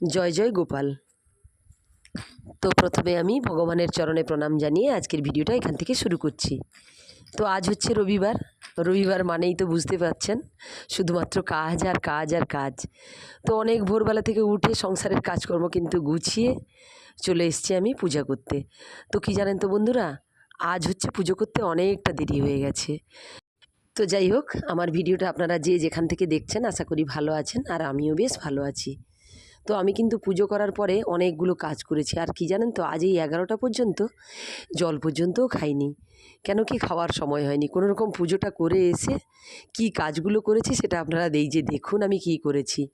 জয় জয় গোপাল। তো প্রথমে আমি ভগবানের চরণে প্রণাম জানিয়ে আজকের ভিডিওটা এখান থেকে শুরু করছি। তো আজ হচ্ছে রবিবার। রবিবার মানেই তো বুঝতে পারছেন, শুধুমাত্র কাজ আর কাজ আর কাজ। তো অনেক ভোরবেলা থেকে উঠে সংসারের কাজকর্ম কিন্তু গুছিয়ে চলে এসেছি আমি পূজা করতে। তো কি জানেন তো বন্ধুরা, আজ হচ্ছে পুজো করতে অনেকটা দেরি হয়ে গেছে। তো যাই হোক, আমার ভিডিওটা আপনারা যে যেখান থেকে দেখছেন, আশা করি ভালো আছেন আর আমিও বেশ ভালো আছি। তো আমি কিন্তু পুজো করার পরে অনেকগুলো কাজ করেছি। আর কি জানেন তো, আজ এই এগারোটা পর্যন্ত জল পর্যন্তও খাইনি। কেন কি খাওয়ার সময় হয়নি। কোনো রকম পুজোটা করে এসে কি কাজগুলো করেছি সেটা আপনারা এই যে দেখুন আমি কি করেছি।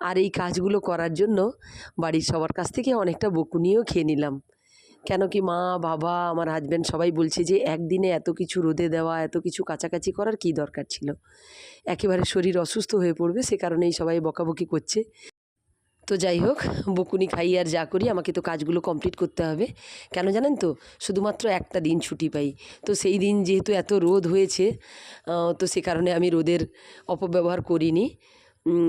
আর এই কাজগুলো করার জন্য বাড়ির সবার কাছ থেকে অনেকটা বকুনিও খেয়ে নিলাম। কেন কি মা, বাবা, আমার হাজব্যান্ড সবাই বলছে যে একদিনে এত কিছু রোদে দেওয়া, এত কিছু কাছাকাছি করার কী দরকার ছিল? একেবারে শরীর অসুস্থ হয়ে পড়বে, সে কারণেই সবাই বকাবকি করছে। তো যাই হোক, বকুনি খাই আর যা করি, আমাকে তো কাজগুলো কমপ্লিট করতে হবে। কেন জানেন তো? শুধুমাত্র একটা দিন ছুটি পাই। তো সেই দিন যেহেতু এত রোদ হয়েছে তো সে কারণে আমি রোদের অপব্যবহার করিনি।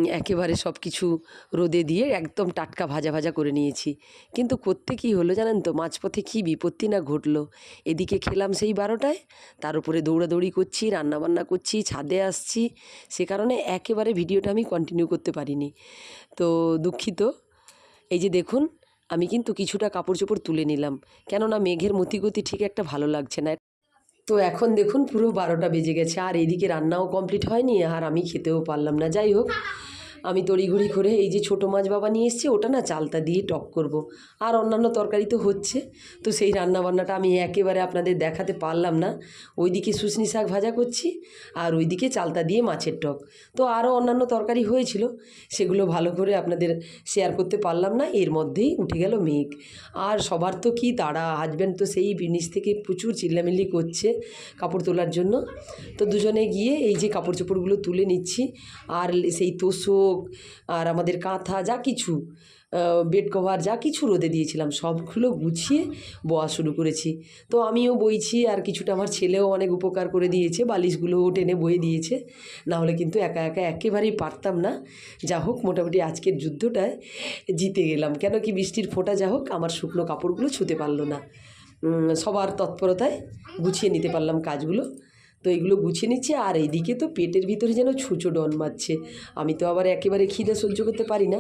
একেবারে সব কিছু রোদে দিয়ে একদম টাটকা ভাজা ভাজা করে নিয়েছি। কিন্তু করতে কি হলো জানেন তো? মাঝপথে কী বিপত্তি না ঘটলো? এদিকে খেলাম সেই বারোটায়, তার উপরে দৌড়াদৌড়ি করছি, রান্নাবান্না করছি, ছাদে আসছি, সে কারণে একেবারে ভিডিওটা আমি কন্টিনিউ করতে পারিনি। তো দুঃখিত। এই যে দেখুন, আমি কিন্তু কিছুটা কাপড় চোপড় তুলে নিলাম। কেননা মেঘের মতিগতি ঠিক একটা ভালো লাগছে না। তো এখন দেখুন পুরো বারোটা বেজে গেছে, আর এদিকে রান্নাও কমপ্লিট হয়নি, আর আমি খেতেও পারলাম না। যাই হোক আমি তড়িঘড়ি করে এই যে ছোটো মাছ বাবা নিয়ে এসছে, ওটা না চালতা দিয়ে টক করব। আর অন্যান্য তরকারি তো হচ্ছে। তো সেই রান্নাবান্নাটা আমি একেবারে আপনাদের দেখাতে পারলাম না। ওইদিকে শুশনি শাক ভাজা করছি আর ওইদিকে চালতা দিয়ে মাছের টক। তো আরও অন্যান্য তরকারি হয়েছিল, সেগুলো ভালো করে আপনাদের শেয়ার করতে পারলাম না, এর মধ্যেই উঠে গেল মেঘ। আর সবার তো কি তাড়া হাজব্যান্ড তো সেই নিচ থেকে প্রচুর চিল্লামিল্লি করছে কাপড় তোলার জন্য। তো দুজনে গিয়ে এই যে কাপড় চোপড়গুলো তুলে নিচ্ছি, আর সেই তোষক আর আমাদের কাঁথা যা কিছু বেড কভার যা কিছু রোদে দিয়েছিলাম, সবগুলো গুছিয়ে বওয়া শুরু করেছি। তো আমিও বইছি, আর কিছুটা আমার ছেলেও অনেক উপকার করে দিয়েছে, বালিশগুলোও টেনে বয়ে দিয়েছে। না হলে কিন্তু একা একা একেবারেই পারতাম না। যা হোক, মোটামুটি আজকের যুদ্ধটায় জিতে গেলাম। কেন কি বৃষ্টির ফোঁটা যা হোক, আমার শুকনো কাপড়গুলো ছুতে পারল না। সবার তৎপরতায় গুছিয়ে নিতে পারলাম কাজগুলো। তো এগুলো গুছিয়ে নিচ্ছি, আর এইদিকে তো পেটের ভিতরে যেন ছুঁচো ডন মারছে। আমি তো আবার একেবারে খিদে সহ্য করতে পারি না।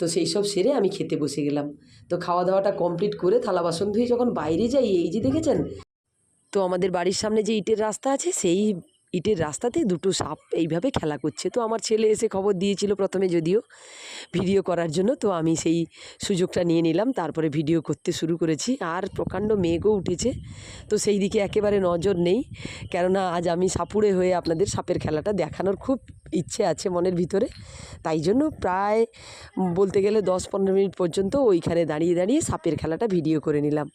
তো সেই সব সেরে আমি খেতে বসে গেলাম। তো খাওয়া দাওয়াটা কমপ্লিট করে থালা বাসন ধুয়ে যখন বাইরে যাই, এই যে দেখেছেন? তো আমাদের বাড়ির সামনে যে ইটের রাস্তা আছে, সেই ইটের রাস্তাতে দুটো সাপ এইভাবে খেলা করছে। তো আমার ছেলে এসে খবর দিয়েছিল প্রথমে যদিও। ভিডিও করার জন্য, তো আমি সেই সুযোগটা নিয়ে নিলাম, তারপরে ভিডিও করতে শুরু করেছি। আর প্রকাণ্ড মেঘও উঠেছে, তো সেই দিকে একেবারে নজর নেই। কেননা আজ আমি সাপুড়ে হয়ে আপনাদের সাপের খেলাটা দেখানোর খুব ইচ্ছে আছে মনের ভিতরে। তাই জন্য প্রায়, বলতে গেলে দশ পনেরো মিনিট পর্যন্ত ওইখানে দাঁড়িয়ে দাঁড়িয়ে সাপের খেলাটা ভিডিও করে নিলাম।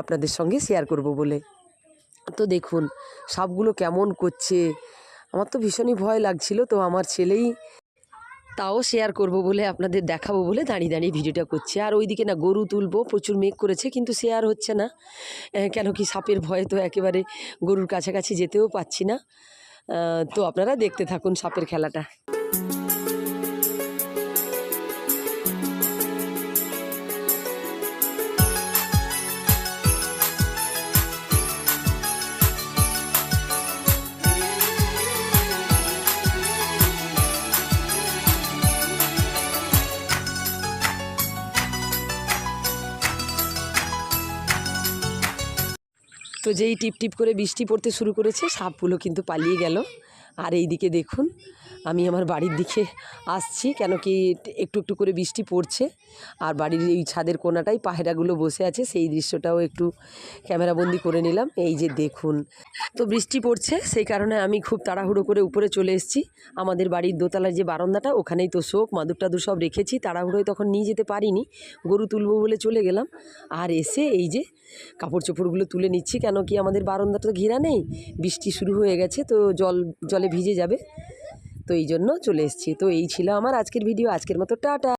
আপনাদের সঙ্গে শেয়ার করব বলে। তো দেখুন, সাপগুলো কেমন করছে। আমার তো ভীষণই ভয় লাগছিল, তো আমার ছেলেই তাও শেয়ার করব বলে আপনাদের দেখাবো বলে দাঁড়িয়ে দাঁড়িয়ে ভিডিওটা করছে। আর ওইদিকে না, গরু তুলবো, প্রচুর মেঘ করেছে, কিন্তু শেয়ার হচ্ছে না। কেন কি সাপের ভয়ে তো একেবারে গরুর কাছাকাছি যেতেও পাচ্ছি না। তো আপনারা দেখতে থাকুন সাপের খেলাটা। তো যেই টিপ টিপ করে বৃষ্টি পড়তে শুরু করেছে সাপগুলো কিন্তু পালিয়ে গেল। আর এই দিকে দেখুন, আমি আমার বাড়ির দিকে আসছি, কেন কি একটু একটু করে বৃষ্টি পড়ছে। আর বাড়ির এই ছাদের কোনাটাই পায়রাগুলো বসে আছে, সেই দৃশ্যটাও একটু ক্যামেরাবন্দি করে নিলাম। এই যে দেখুন, তো বৃষ্টি পড়ছে, সেই কারণে আমি খুব তাড়াহুড়ো করে উপরে চলে এসেছি। আমাদের বাড়ির দোতলার যে বারান্দাটা, ওখানেই তো শোক মাদুর টাদুর সব রেখেছি। তাড়াহুড়োয় তখন নিয়ে যেতে পারিনি, গরু তুলবো বলে চলে গেলাম। আর এসে এই যে কাপড় চোপড়গুলো তুলে নিচ্ছি, কেন কি আমাদের বারান্দাটা তো ঘেরা নেই, বৃষ্টি শুরু হয়ে গেছে, তো জল জল ভিজে যাবে। তো এই জন্য চলে এসেছি। তো এই ছিল আমার আজকের ভিডিও আজকের মতো টাটা।